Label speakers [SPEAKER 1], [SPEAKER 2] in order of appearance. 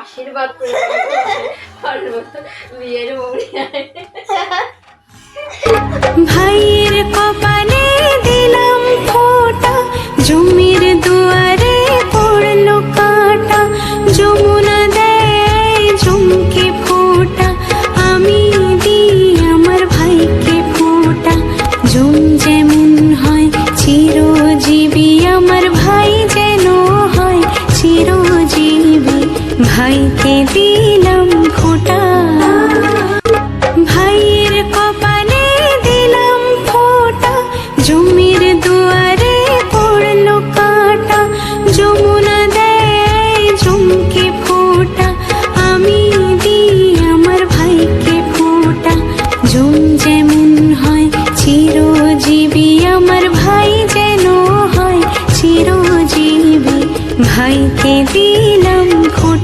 [SPEAKER 1] আশীর্বাদ করে
[SPEAKER 2] ভাইয়ের ভাইকে দিলাম ফোঁটা? ভাইয়ের কপালে দিলাম ফোঁটা। জমির দুয়ারে পড়ল কাটা। যমুনা দেয় জমকে ফোঁটা। আমি দিই আমার ভাইকে ফোঁটা। জম যেমন হয়, চিরজীবী আমার ভাই যেন হয়। চিরজীবী ভাইকে দিলাম ফোঁটা।